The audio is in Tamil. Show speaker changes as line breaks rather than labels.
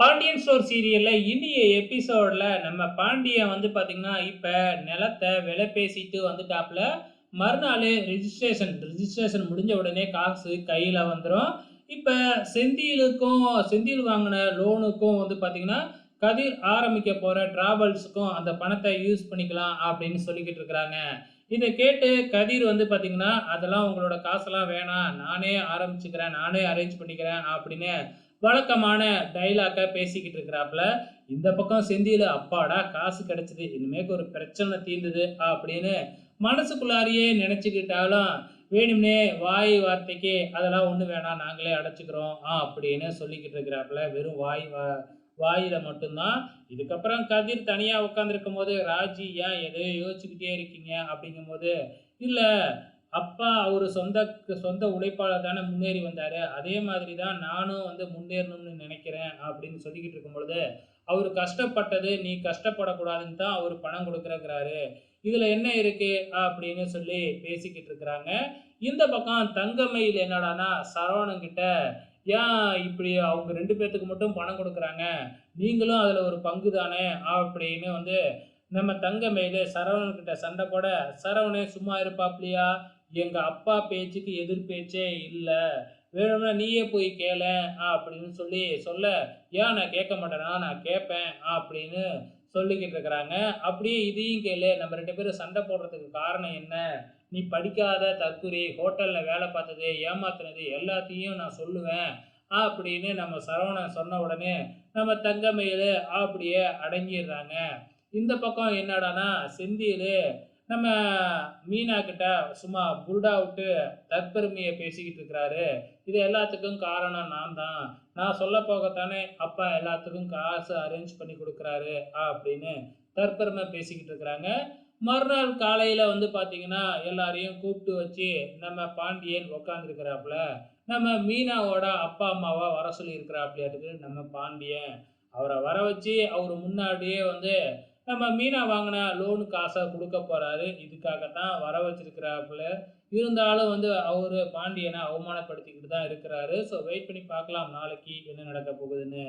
பாண்டியன் ஸ்டோர் சீரியலில் இன்னிய எபிசோடில் நம்ம பாண்டியன் வந்து பார்த்திங்கன்னா இப்போ நிலத்தை விலை பேசிட்டு வந்துட்டாப்புல மறுநாள் ரிஜிஸ்ட்ரேஷன் ரிஜிஸ்ட்ரேஷன் முடிஞ்ச உடனே காசு கையில் வந்துடும் இப்போ செந்திலுக்கும் செந்தில் வாங்கின லோனுக்கும் வந்து பார்த்திங்கன்னா கதிர் ஆரம்பிக்க போகிற டிராவல்ஸுக்கும் அந்த பணத்தை யூஸ் பண்ணிக்கலாம் அப்படின்னு சொல்லிக்கிட்டு இருக்கிறாங்க. இதை கேட்டு கதிர் வந்து பார்த்திங்கன்னா அதெல்லாம் உங்களோட காசெல்லாம் வேணாம். நானே ஆரம்பிச்சுக்கிறேன் நானே அரேஞ்ச் பண்ணிக்கிறேன் அப்படின்னு வழக்கமான டைலாக்கை பேசிக்கிட்டு இருக்கிறாப்புல இந்த பக்கம் செந்தியில் அப்பாடா காசு கிடச்சிது இனிமேக்கு ஒரு பிரச்சனை தீர்ந்தது அப்படின்னு மனசுக்குள்ளாரியே நினச்சிக்கிட்டாலும் வேணும்னே வாய் வார்த்தைக்கு அதெல்லாம் ஒன்று வேணாம் நாங்களே அடைச்சிக்கிறோம் ஆ அப்படின்னு சொல்லிக்கிட்டு இருக்கிறாப்புல வெறும் வாய் வா வாயில் மட்டும்தான். இதுக்கப்புறம் கதிர் தனியாக உட்காந்துருக்கும் போது ராஜி ஏன் எதையோ யோசிச்சுக்கிட்டே இருக்கீங்க அப்படிங்கும்போது இல்லை அப்பா அவர் சொந்த சொந்த உழைப்பாளர் தானே முன்னேறி வந்தார். அதே மாதிரி தான் நானும் வந்து முன்னேறணும்னு நினைக்கிறேன் அப்படின்னு சொல்லிக்கிட்டு இருக்கும் பொழுது அவர் கஷ்டப்பட்டது நீ கஷ்டப்படக்கூடாதுன்னு தான் அவர் பணம் கொடுக்குறக்கிறாரு இதில் என்ன இருக்கு? அப்படின்னு சொல்லி பேசிக்கிட்டு இருக்கிறாங்க. இந்த பக்கம் தங்கமையில் என்னடான்னா சரவணங்கிட்ட ஏன் இப்படி அவங்க ரெண்டு பேர்த்துக்கு மட்டும் பணம் கொடுக்குறாங்க? நீங்களும் அதில் ஒரு பங்கு தானே? அப்படின்னு வந்து நம்ம தங்கமையில் சரவணன்கிட்ட சண்டை போட சரவணே சும்மா இருப்பாப்லையா? எங்கள் அப்பா பேச்சுக்கு எதிர் பேச்சே இல்லை. வேணும்னா நீயே போய் கேள அப்படின்னு சொல்லி சொல்ல ஏன் நான் கேட்க மாட்டேனா? நான் கேட்பேன் அப்படின்னு சொல்லிக்கிட்டு இருக்கிறாங்க. அப்படியே இதையும் கேளு நம்ம ரெண்டு பேரும் சண்டை போடுறதுக்கு காரணம் என்ன? நீ படிக்காத தற்குறி ஹோட்டலில் வேலை பார்த்தது ஏமாத்துனது எல்லாத்தையும் நான் சொல்லுவேன் அப்படின்னு நம்ம சரவணன் சொன்ன உடனே நம்ம தங்கமயில் அப்படியே அடங்கிடுறாங்க. இந்த பக்கம் என்னடான்னா செந்தில் நம்ம மீனா கிட்ட சும்மா புருடா விட்டு தற்பெருமையை பேசிக்கிட்டு இருக்கிறாரு. இது எல்லாத்துக்கும் காரணம் நான் தான். நான் சொல்ல போகத்தானே அப்பா எல்லாத்துக்கும் காசு அரேஞ்ச் பண்ணி கொடுக்குறாரு அப்படின்னு தற்பெருமை பேசிக்கிட்டு இருக்கிறாங்க. மறுநாள் காலையில் வந்து பார்த்தீங்கன்னா எல்லாரையும் கூப்பிட்டு வச்சு நம்ம பாண்டியன் உக்காந்துருக்கிறாப்புல. நம்ம மீனாவோட அப்பா அம்மாவை வர சொல்லி நம்ம பாண்டியன். அவரை வர வச்சு அவர் முன்னாடியே வந்து நம்ம மீனா வாங்கின லோனு காசை கொடுக்க போகிறாரு இதுக்காக தான் வர வச்சிருக்கிறாப்புல. இருந்தாலும் வந்து அவர் பாண்டியனை அவமானப்படுத்திக்கிட்டு தான் இருக்கிறாரு. ஸோ வெயிட் பண்ணி பார்க்கலாம். நாளைக்கு என்ன நடக்க போகுதுன்னு.